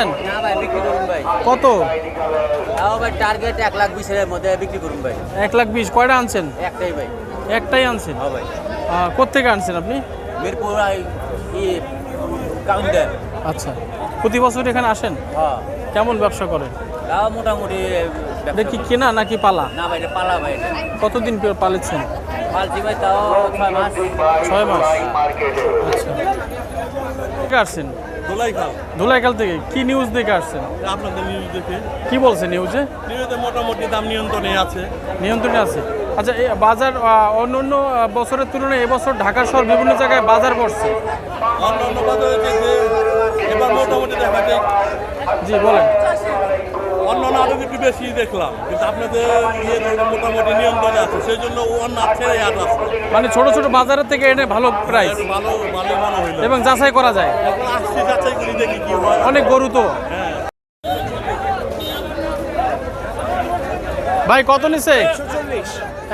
করছেন না ভাই বিক্রি করুন ভাই। কত? তাও ভাই টার্গেট এক লাখ বিশের মধ্যে বিক্রি করুন ভাই। এক লাখ বিশ কয়টা আনছেন? একটাই ভাই। একটাই আনছেন? হ্যাঁ ভাই। কোত্থেকে আনছেন আপনি? মিরপুর কাউন্টার। আচ্ছা। প্রতি বছর এখানে আসেন? হ্যাঁ। কেমন ব্যবসা করেন তাও মোটামুটি এটা কেনা নাকি পালা? না ভাই এটা পালা ভাই। কতদিন পর পালেছেন পালছি ভাই তাও ছয় মাস। ছয় মাস। আচ্ছা। থেকে আসছেন? দোলাই খাল থেকে কি নিউজ দেখে আসছেন? আপনাদের নিউজ দেখে। কি বলছে নিউজে নিউজে মোটামুটি দাম নিয়ন্ত্রণে আছে। নিয়ন্ত্রণে আছে। আচ্ছা এই বাজার অন্য অন্য বছরের তুলনায় এবছর ঢাকা শহর বিভিন্ন জায়গায় বাজার করছে। অন্য অন্য বাজারে এবার মোটামুটি দেখা যায়। জি বলেন। অন্য অন্য আরও একটু বেশি দেখলাম কিন্তু আপনাদের ইয়ে ধরুন মোটামুটি নিয়ন্ত্রণে আছে সেই জন্য অন্য ছেড়ে আট আছে। মানে ছোট ছোট বাজারের থেকে এনে ভালো প্রাইস ভালো ভালো মনে হইল। এবং যাচাই করা যায়। এখন আসছি যাচাই করি দেখি কি হয়। অনেক গরু তো। হ্যাঁ। ভাই কত নিছে?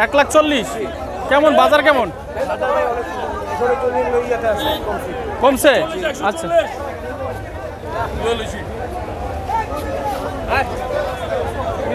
এক লাখ চল্লিশ। কেমন বাজার কেমন? কমছে? আচ্ছা।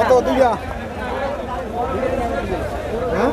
কত দুইয়া হ্যাঁ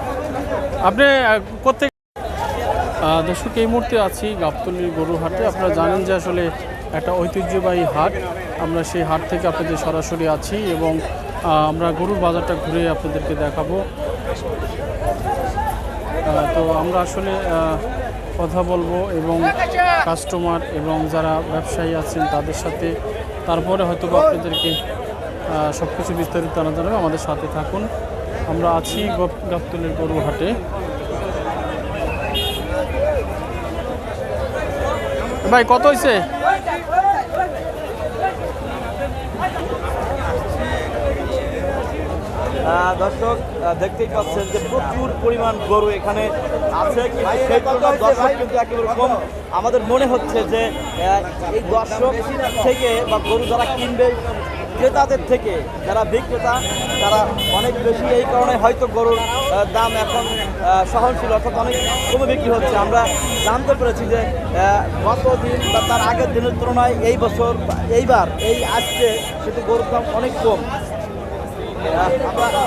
আপনি কোথেকে দর্শক, এই মুহূর্তে আছি গাবতলির গরু হাটে আপনারা জানেন যে আসলে একটা ঐতিহ্যবাহী হাট। আমরা সেই হাট থেকে আপনাদের সরাসরি আছি এবং আমরা গরুর বাজারটা ঘুরে আপনাদেরকে দেখাবো। তো আমরা আসলে কথা বলব এবং কাস্টমার এবং যারা ব্যবসায়ী আছেন তাদের সাথে। তারপরে হয়তো আপনাদেরকে সব কিছু বিস্তারিত জানা যাবে আমাদের সাথে থাকুন। আমরা আছি গপ- গাবতলির গরু হাটে ভাই কত হয়েছে আহ, দর্শক দেখতেই পাচ্ছেন যে প্রচুর পরিমাণ গরু এখানে আছে। কিন্তু সেই তুলনায় দর্শক কিন্তু একেবারে কম আমাদের মনে হচ্ছে যে এই দর্শক থেকে বা গরু যারা কিনবে ক্রেতাদের থেকে, যারা বিক্রেতা, তারা অনেক বেশি এই কারণে হয়তো গরুর দাম এখন সহনশীল অর্থাৎ অনেক কমে বিক্রি হচ্ছে। আমরা জানতে পেরেছি যে গত দিন বা তার আগের দিনের তুলনায় এই বছর এইবার, এই আজকে সেটি গরুর দাম অনেক কম। আমরা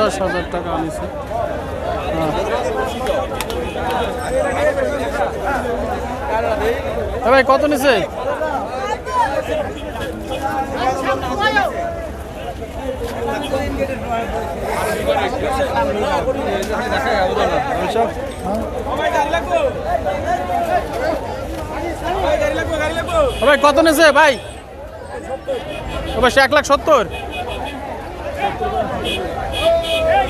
পঞ্চাশ হাজার টাকা আনিছে। হ্যাঁ। ভাই কত নিছে? ভাই কত নিছে ভাই? সে এক লাখ সত্তর।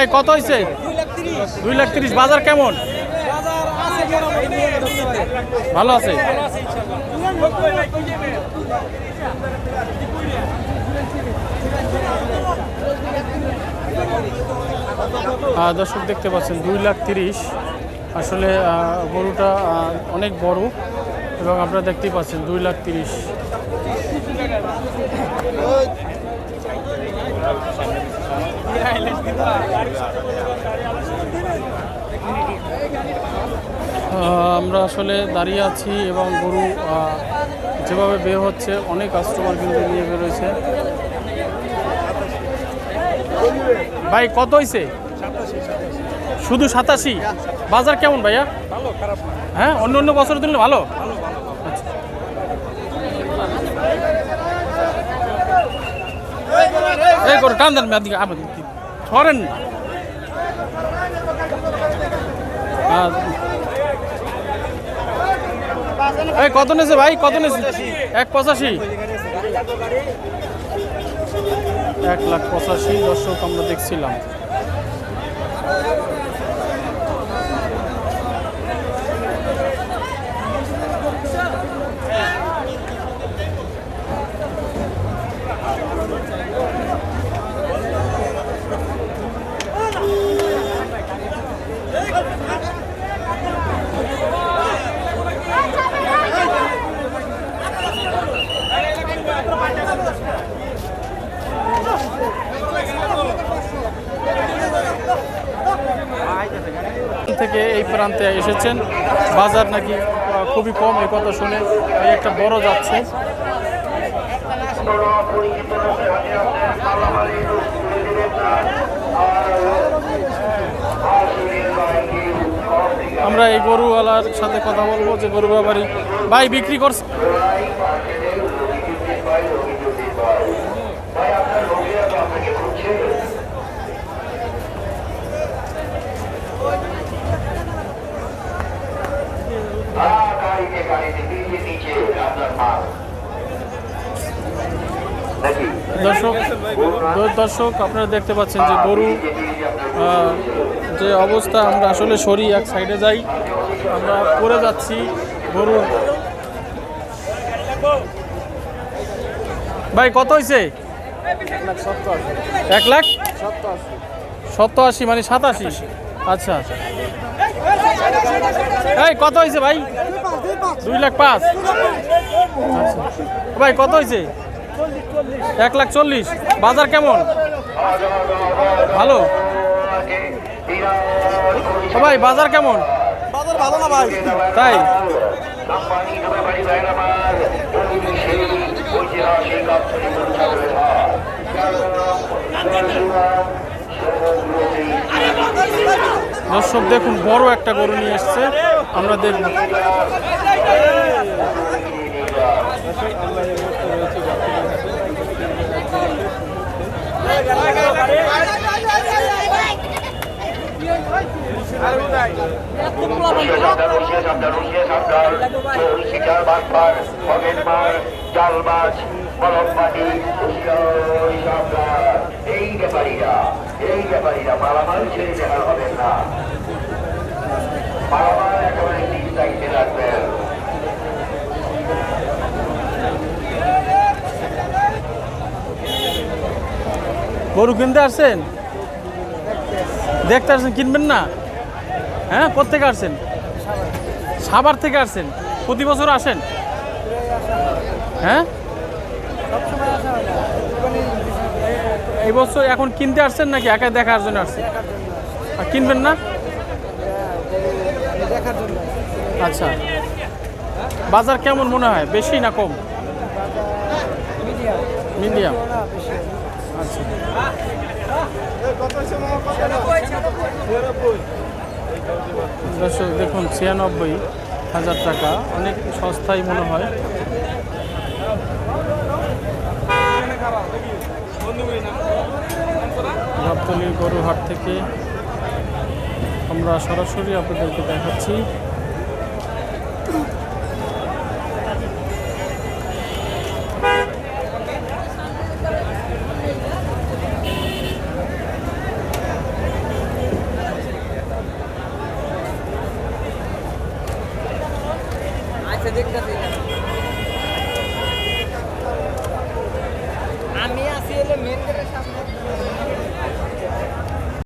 ভাই, কত হয়েছে দুই লাখ তিরিশ। বাজার কেমন? ভালো আছে? দর্শক দেখতে পাচ্ছেন, দুই লাখ তিরিশ। আসলে গরুটা অনেক বড় এবং আপনারা দেখতেই পাচ্ছেন, দুই লাখ তিরিশ। আমরা আসলে দাঁড়িয়ে আছি এবং গরু যেভাবে বের হচ্ছে, অনেক কাস্টমার কিন্তু নিয়ে বেরোয়েছে ভাই, কত হয়েছে শুধু সাতাশি? বাজার কেমন ভাইয়া? হ্যাঁ অন্য অন্য বছর দিলে ভালো? আচ্ছা। এই করো টান দেন মেয়াদিকে আমাদের ছড়েন না এই কত নেছে ভাই? কত নেছে এক পঁচাশি। এক লাখ পঁচাশি দর্শক আমরা দেখছিলাম। আনতে এসেছেন। বাজার নাকি খুবই কম এই কথা শুনে একটা বড় যাচ্ছে। আমরা এই গরুওয়ালার সাথে কথা বলব, যে গরু ব্যাপারী ভাই বিক্রি করছে। দর্শক, আপনারা দেখতে পাচ্ছেন যে গরু যে অবস্থা, আমরা আসলে সরি, এক সাইডে যাই। আমরা পড়ে যাচ্ছি গরু। ভাই, কত হয়েছে এক লাখ? সত্তর আশি মানে সাতাশি? আচ্ছা। এই, কত হয়েছে ভাই? দুই লাখ পাঁচ। আচ্ছা। ভাই, কত হয়েছে এক লাখ চল্লিশ বাজার কেমন ভালো ভাই বাজার কেমন বাজার ভালো না ভাই তাই দর্শক দেখুন বড় একটা গরু নিয়ে এসছে আমরা দেখব রসিয়ে সাবধান এই ব্যাপারীরা এই ব্যাপারীরা মালামাল ছেড়ে দেওয়া হবে না। মালামাল গরু কিনতে আসছেন? দেখতে আসছেন, কিনবেন না? হ্যাঁ কোথেকে আসছেন? সাভার থেকে আসছেন? প্রতি বছর আসেন? হ্যাঁ? এই বছর এখন কিনতে আসছেন নাকি? একা দেখার জন্য আসছেন? আর কিনবেন না? আচ্ছা। বাজার কেমন মনে হয়? বেশি না কম? মিডিয়াম। দর্শক, দেখুন, ছিয়ানব্বই হাজার টাকা। অনেক সস্তায় মনে হয়। গাবতলি গরুহাট থেকে আমরা সরাসরি আপনাদেরকে দেখাচ্ছি।